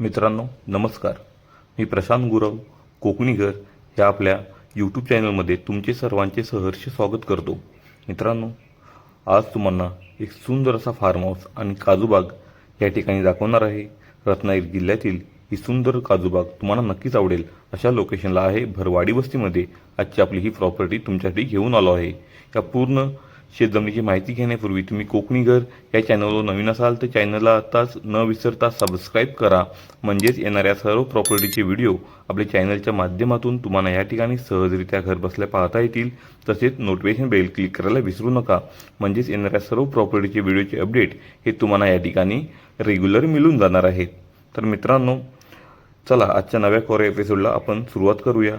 मित्रांनो नमस्कार. मी प्रशांत गुरव कोकणीघर ह्या आपल्या यूट्यूब चॅनलमध्ये तुमचे सर्वांचे सहर्ष स्वागत करतो. मित्रांनो आज तुम्हाला एक सुंदर असा फार्म हाऊस आणि काजूबाग या ठिकाणी दाखवणार आहे. रत्नागिरी जिल्ह्यातील ही सुंदर काजूबाग तुम्हाला नक्कीच आवडेल. अशा लोकेशनला आहे भरवाडी वस्तीमध्ये. आजची आपली ही प्रॉपर्टी तुमच्यासाठी घेऊन आलो आहे. या पूर्ण शेतजमिनीची माहिती घेण्यापूर्वी तुम्ही कोकणी घर या चॅनलवर नवीन असाल तर चॅनलला आताच न विसरता सबस्क्राईब करा. म्हणजेच येणाऱ्या सर्व प्रॉपर्टीचे व्हिडिओ आपल्या चॅनलच्या माध्यमातून तुम्हाला या ठिकाणी सहजरित्या घर बसल्या पाहता येतील. तसेच नोटिफिकेशन बेल क्लिक करायला विसरू नका. म्हणजेच येणाऱ्या सर्व प्रॉपर्टीचे व्हिडिओचे अपडेट हे तुम्हाला या ठिकाणी रेग्युलर मिळून जाणार आहेत तर मित्रांनो चला आजच्या नव्या कोऱ्या एपिसोडला आपण सुरुवात करूया.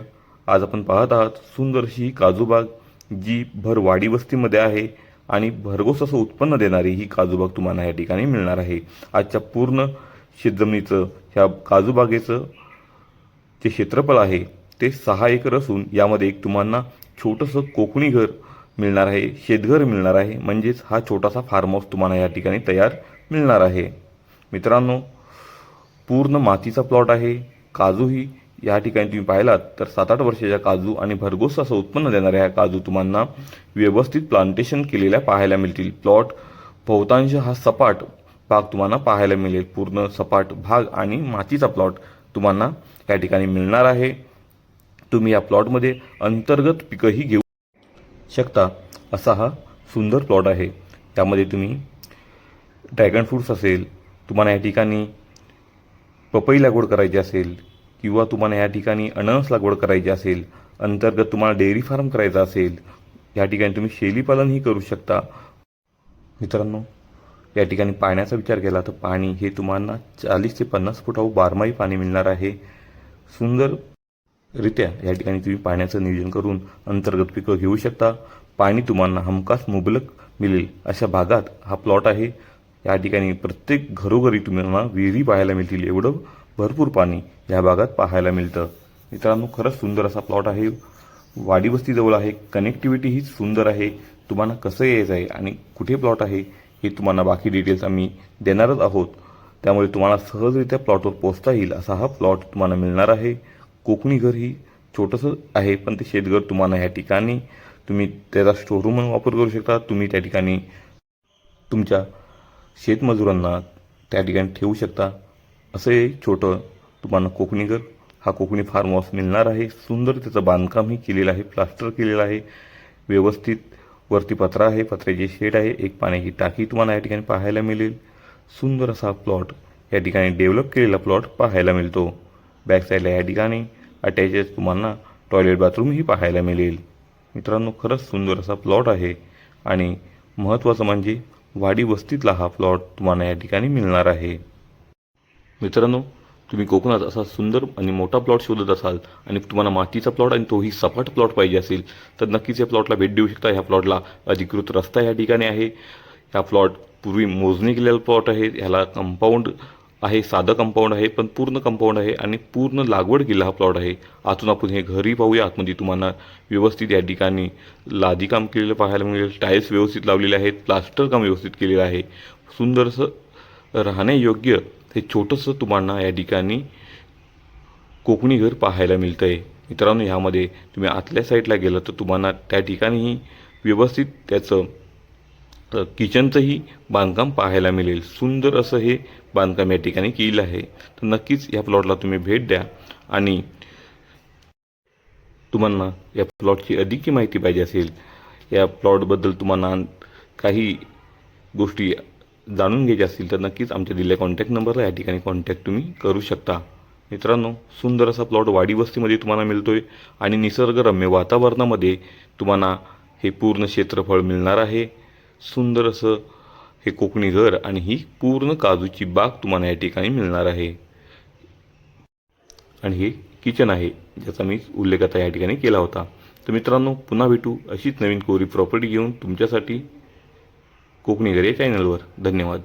आज आपण पाहत आहात सुंदरशी काजूबाग. जी भर वाडी वस्तीमध्ये आहे आणि भरघोस असं उत्पन्न देणारी ही काजूबाग तुम्हाला या ठिकाणी मिळणार आहे. आजच्या पूर्ण शेतजमिनीचं ह्या काजूबागेचं जे क्षेत्रफळ आहे ते सहा एकर असून यामध्ये एक तुम्हाला छोटंसं कोकणी घर मिळणार आहे शेतघर मिळणार आहे म्हणजेच हा छोटासा फार्म हाऊस तुम्हाला या ठिकाणी तयार मिळणार आहे. मित्रांनो पूर्ण मातीचा प्लॉट आहे काजूही या ठिकाणी तुम्ही पाहिलात तर सात आठ वर्षाच्या काजू आणि भरघोस असं उत्पन्न देणाऱ्या ह्या काजू तुम्हाला व्यवस्थित प्लांटेशन केलेल्या पाहायला मिळतील. प्लॉट बहुतांश हा सपाट भाग तुम्हाला पाहायला मिळेल. पूर्ण सपाट भाग आणि मातीचा प्लॉट तुम्हाला या ठिकाणी मिळणार आहे. तुम्ही या प्लॉटमध्ये अंतर्गत पिकंही घेऊ शकता. असा हा सुंदर प्लॉट आहे. त्यामध्ये तुम्ही ड्रॅगन फ्रूट्स असेल तुम्हाला या ठिकाणी पपई लागवड करायची असेल किंवा तुम्हाला या ठिकाणी अननस लागवड करायची असेल अंतर्गत तुम्हाला डेअरी फार्म करायचा असेल या ठिकाणी तुम्ही शेळीपालनही करू शकता. मित्रांनो या ठिकाणी पाण्याचा विचार केला तर पाणी हे तुम्हाला चाळीस ते पन्नास फुटावर बारमाही पाणी मिळणार आहे. सुंदररित्या या ठिकाणी तुम्ही पाण्याचं नियोजन करून अंतर्गत पिकं घेऊ शकता. पाणी तुम्हाला हमखास मुबलक मिळेल अशा भागात हा प्लॉट आहे. या ठिकाणी प्रत्येक घरोघरी तुम्हाला विहिरी पाहायला मिळतील. एवढं भरपूर पाणी ह्या भागात पाहायला मिळतं. मित्रांनो खरंच सुंदर असा प्लॉट आहे. वाडी वस्तीजवळ आहे. कनेक्टिव्हिटी ही सुंदर आहे. तुम्हाला कसं यायचं आहे आणि कुठे प्लॉट आहे हे तुम्हाला बाकी डिटेल्स आम्ही देणारच आहोत. त्यामुळे तुम्हाला सहजरित्या प्लॉटवर पोचता येईल असा हा प्लॉट तुम्हाला मिळणार आहे. कोकणी घर ही छोटंसं आहे पण ते शेतघर तुम्हाला या ठिकाणी तुम्ही त्याचा स्टोरूम म्हणून वापर करू शकता. तुम्ही त्या ठिकाणी तुमच्या शेतमजुरांना त्या ठिकाणी ठेवू शकता. असं हे छोटं तुम्हाला कोकणीगर हा कोकणी फार्म हाऊस मिळणार आहे. सुंदर त्याचं बांधकामही केलेलं आहे प्लास्टर केलेलं आहे. व्यवस्थित वरती पत्रा आहे पत्र्याची शेड आहे एक पाण्याची टाकी तुम्हाला या ठिकाणी पाहायला मिळेल. सुंदर असा प्लॉट या ठिकाणी डेव्हलप केलेला प्लॉट पाहायला मिळतो. बॅक साईडला या ठिकाणी अटॅचेस तुम्हाला टॉयलेट बाथरूमही पाहायला मिळेल. मित्रांनो खरंच सुंदर असा प्लॉट आहे आणि महत्त्वाचं म्हणजे वाडी वस्तीतला हा प्लॉट तुम्हाला या ठिकाणी मिळणार आहे. मित्रांनो तुम्ही कोकणात असा सुंदर आणि मोठा प्लॉट शोधत असाल आणि तुम्हाला मातीचा प्लॉट आणि तोही सपाट प्लॉट पाहिजे असेल तर नक्कीच या प्लॉटला भेट देऊ शकता. ह्या प्लॉटला अधिकृत रस्ता या ठिकाणी आहे. ह्या प्लॉट पूर्वी मोजणी केलेला प्लॉट आहे. ह्याला कंपाऊंड आहे साधं कंपाऊंड आहे पण पूर्ण कंपाऊंड आहे आणि पूर्ण लागवड केला हा प्लॉट आहे. आतून आपण हे घरी पाहूया. आतमध्ये तुम्हाला व्यवस्थित या ठिकाणी लादीकाम केलेलं पाहायला मिळेल. टाईल्स व्यवस्थित लावलेले आहेत. प्लास्टर काम व्यवस्थित केलेलं आहे. सुंदरसं राहण्यायोग्य ते छोटंसं तुम्हाला या ठिकाणी कोकणी घर पाहायला मिळतं आहे मित्रांनो ह्यामध्ये तुम्ही आतल्या साईडला गेलं तर तुम्हाला त्या ठिकाणीही व्यवस्थित त्याचं किचनचंही बांधकाम पाहायला मिळेल. सुंदर असं हे बांधकाम या ठिकाणी केलं आहे. तर नक्कीच या प्लॉटला तुम्ही भेट द्या आणि तुम्हाला या प्लॉटची अधिक माहिती पाहिजे असेल या प्लॉटबद्दल तुम्हाला काही गोष्टी जाणून घ्यायचे असतील तर नक्कीच आमच्या दिलेल्या कॉन्टॅक्ट नंबरला या ठिकाणी कॉन्टॅक्ट तुम्ही करू शकता. मित्रांनो सुंदर असा प्लॉट वाडी वस्तीमध्ये तुम्हाला आहे आणि निसर्गरम्य वातावरणामध्ये तुम्हाला हे पूर्ण क्षेत्रफळ मिळणार आहे. सुंदर असं हे कोकणी घर आणि ही पूर्ण काजूची बाग तुम्हाला या ठिकाणी मिळणार आहे. आणि हे किचन आहे ज्याचा मी उल्लेख आता या ठिकाणी केला होता. तर मित्रांनो पुन्हा भेटू अशीच नवीन कोरी प्रॉपर्टी घेऊन तुमच्यासाठी. कोकणी घर चॅनलवर धन्यवाद.